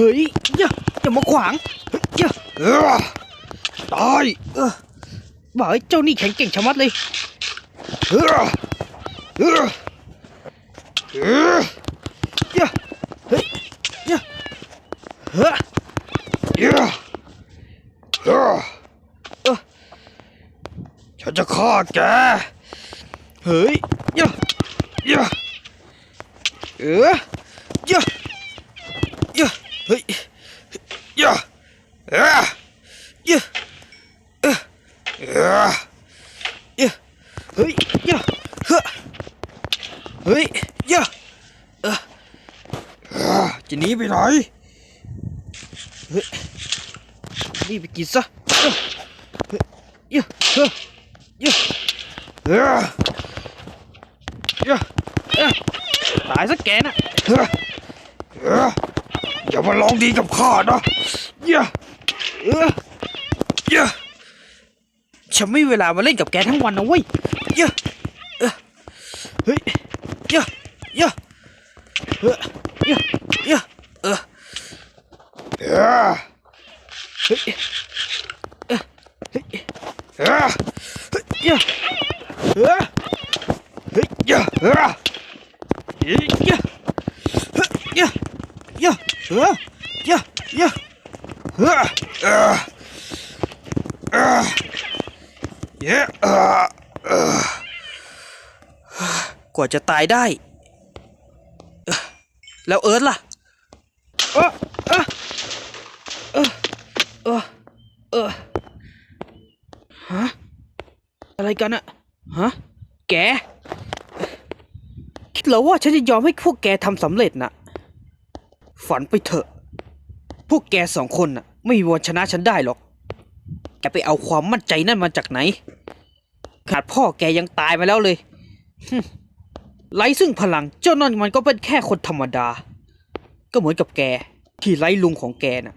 ฮ้ยอย่าอย่ามาขวางเยอย่าตายเออบ่าเอ้เจ้านี่แข็งเก่งชะมัดเลยเออเออเอออย่าเฮ้ยอย่าเฮ้ยเออเออเออฉันจะฆ่าแกเฮ้ยอย่าเออเอออ อย่าเฮ้ยเออเอออย่าเอออย่าเฮ้ยอย่าเฮ้ยเฮ้ยอย่ามาลองดีกับข้านะเยอะเออเยอะฉันไม่มีเวลามาเล่นกับแกทั้งวันนะเว้ยเยอะเออเฮ้ยเยอะเยอะเออเยเยอะเออ เออ เฮ้ยเออเฮ้ย เออ เยอะเออเฮ้ย เยอะเออ เฮ้ยเยอะเฮ้ยเยอะเยอะเออเยอะเยอะเออเออเออเยอะเออเออกว่าจะตายได้ แล้วเอิร์ธล่ะเออเออเออเออเออฮะอะไรกันอะฮะแกคิดเหรอว่าฉันจะยอมให้พวกแกทำสำเร็จนะฝันไปเถอะ พวกแกสองคนน่ะ ไม่มีวันชนะฉันได้หรอก แกไปเอาความมั่นใจนั่นมาจากไหน ขาดพ่อแกยังตายไปแล้วเลยไร้ซึ่งพลังเจ้านั่นมันก็เป็นแค่คนธรรมดา ก็เหมือนกับแก ที่ไร้ลุงของแกน่ะ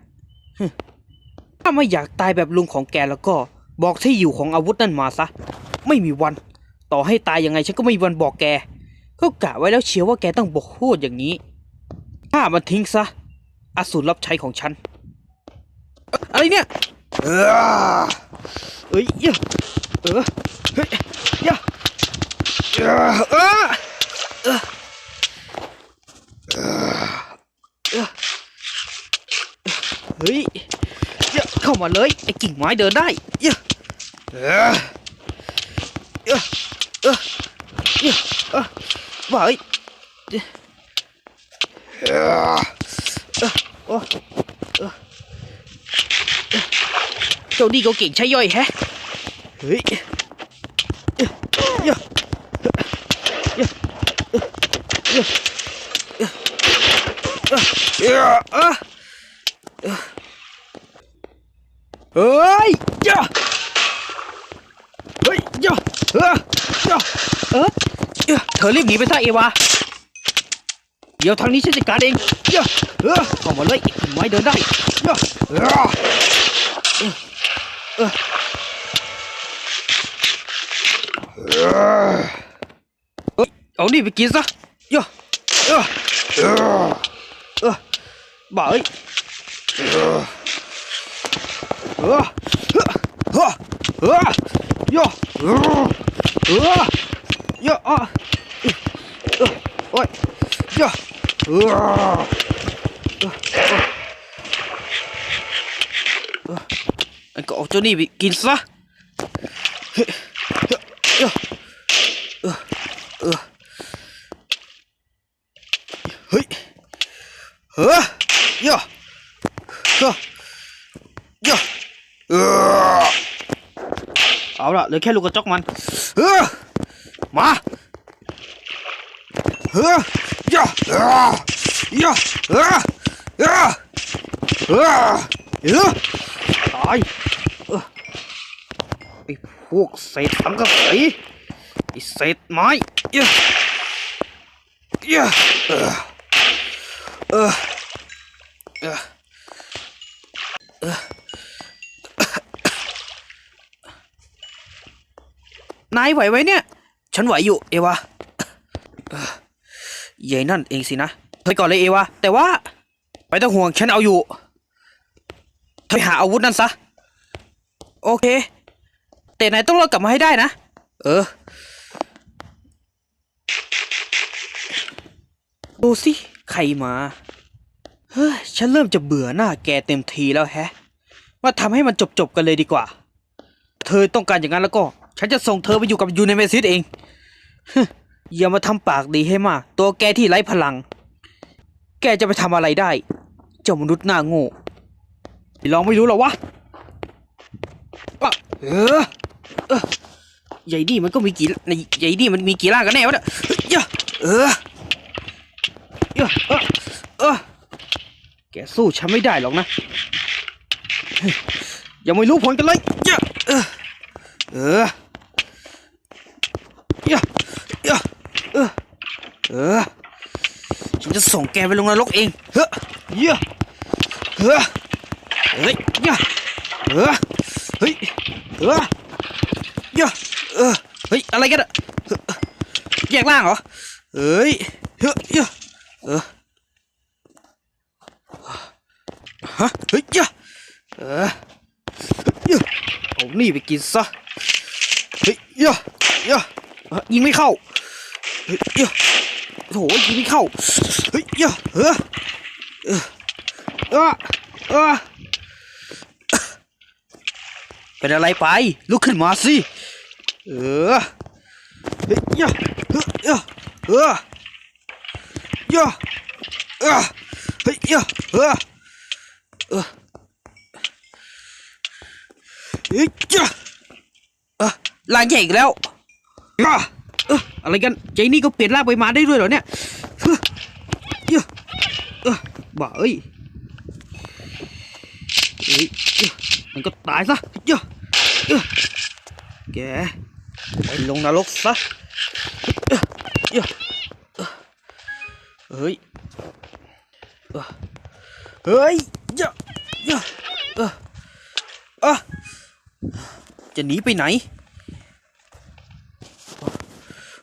ถ้าไม่อยากตายแบบลุงของแกแล้วก็ บอกที่อยู่ของอาวุธนั่นมาซะ ไม่มีวัน ต่อให้ตายยังไงฉันก็ไม่มีวันบอกแก ก็กะไว้แล้วเชียวว่าแกต้องบอกพูดอย่างนี้ฆ่ามันทิ้งซะ อสูรรับใช้ของฉัน อะไรเนี่ย เออเอ้ยเยเออเฮ้ยเยเออเออเออเออเฮ้ยเยเข้ามาเลย ไอ้กิ่งไม้เดินได้เยเออเหี้ยเออเออว่าเอ้ยเออ อ้เจ้านี่ก็เก่งใช้ย่อยแฮะ เฮ้ยเหี้ยเหี้ยเหี้ยเหี้ยเหี้ยเออเออเออเฮ้ยย่เฮ้ยย่เออย่าเออเอ้อเธอรีบหนีไปซะเอวา เดี๋ยวทางนี้ฉันจัดการเองย่าเออเข้ามาเลยไอ้กิ่งไม้ เดินได้ย่าเออเออเออเอ้ยเอานี่ไปกินซะย่าเออเออเออบ้าเอ้ยเออเออเออเออเออย่าเออเออย่าอะเออโอ้ยย่าเออไอ้ก็เอาเจ้านี่ไปกินซะเฮ้ยเฮ้ยเออเออเฮ้ยเฮ้ยย่าย่าย่ออเอาละเหลือแค่ลูกกระจอกมันเออมาเออ ยะเออยะเออเออเออเออตายออไอ้พวกเศษสังกะสีไอ้เศษไม้ยะยะเออเออเออนายไหวไหมเนี่ย ฉันไหวอยู่เอวาเอ่อ ใหญ่นั่นเองสินะไปก่อนเลยเอวาแต่ว่าไม่ต้องห่วงฉันเอาอยู่เธอหาอาวุธนั่นซะ โอเค แต่นายต้องรอดกลับมาให้ได้นะ เออ ดูสิ ใครมา เฮ้ย ฉันเริ่มจะเบื่อหน้าแกเต็มทีแล้วแฮะ ว่าทำให้มันจบๆกันเลยดีกว่า เธอต้องการอย่างนั้นแล้วก็ ฉันจะส่งเธอไปอยู่กับยูเนเมซิสเองฮึ อย่ามาทำปากดีให้มาก ตัวแกที่ไร้พลัง แกจะไปทำอะไรได้ เจ้ามนุษย์หน้าโง่ลองไม่รู้หรอวะอะเออเออใหญ่ดีมันก็มีกี่ในใหญ่ดีมันมีกี่ร่างกันแน่วะเนี่ยเยอะเออเยอะเออเออแกสู้ฉันไม่ได้หรอกนะยยังไม่รู้ผลกันเลยเยอะเออเออ เออ ฉันจะส่งแกไปลงนรกเอง เฮ้อเยอะเฮ้ยเฮ้ยเยอะเออเฮ้ยเออยอะเเฮ้ย อะไรกันอะแยกล่างเหรอ เฮ้ย เฮ้ยเยอะเออฮะเฮ้ยเยอะเออเยอะเอานี่ไปกินซะ เฮ้ยเยอะเยอะยิงไม่เข้า เฮ้ยเยอะ โถยิงไม่เข้า เฮ้ยเยอะเออเออเออเออเป็นอะไรไป ลุกขึ้นมาสิ เออ เฮ้ยเยอะเออเออเออเยอะเออเฮ้ยเยอะเออเออเฮ้ยเยอะเออลางใหญ่อีกแล้วเออ อะไรกันใจนี่ก็เปลี่ยนร่างไปมาได้ด้วยเหรอเนี่ยเฮ้ยเอ้ยเออบ้าเอ้ยเอ้ยเอ้ยมันก็ตายซะเอ้ยเอ้ยแกไปลงนรกซะเอ้ยเอ้ยเฮ้ยเอ้ยเฮ้ยเอ้ยอ้ยเอ้อจะหนีไปไหน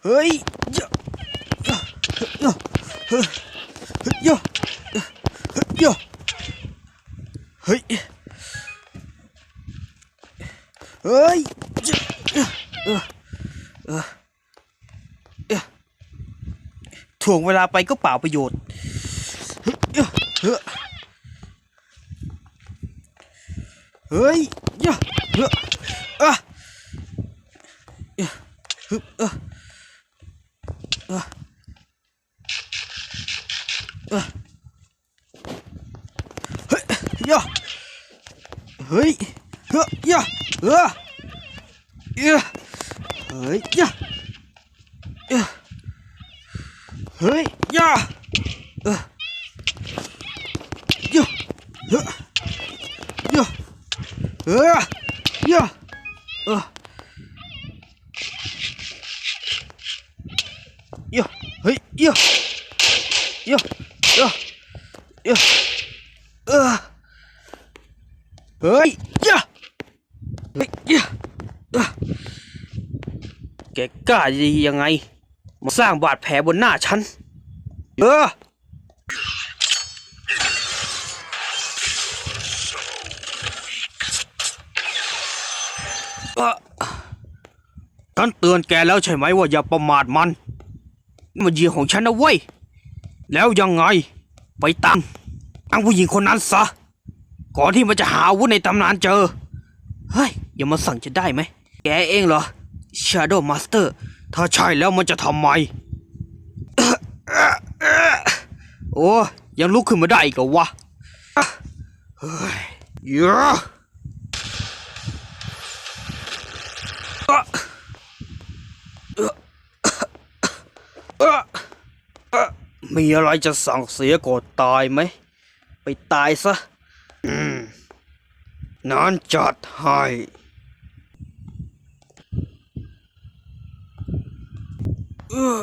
เฮ้ยเยอะเยอะเยอะเฮ้ยเยอะเยอะเฮ้ยเฮ้ยเยอะเออเออเออเออถ่วงเวลาไปก็เปล่าประโยชน์เฮ้ยเยอะ ừ. Ừ. Yo. Hỡi. Hơ. Yo. Hơ. Yo. Hỡi. Yo. Yo. Hỡi. Yo. Ờ. Yo. Hơ. Yo. Hơ. เฮ้ยเยอะเฮ้ยเยอะแกกล้าดียังไง มาสร้างบาดแผลบนหน้าฉันเออฉันเตือนแกแล้วใช่ไหมว่าอย่าประมาทมันนี่มันเหยียของฉันนะเว้ย แล้วยังไง ไปตั้งตั้งผู้หญิงคนนั้นซะ ก่อนที่มันจะหาอาวุธในตำนานเจอ เฮ้ย อย่ามาสั่งจะได้ไหม แกเองเหรอ Shadow Master ถ้าใช่แล้วมันจะทำไม โอ้ยังลุกขึ้นมาได้อีกเหรอวะเฮ้ยเยอะมีอะไรจะสั่งเสียก่อนตายไหม ไปตายซะ นอนจอดหอยเออ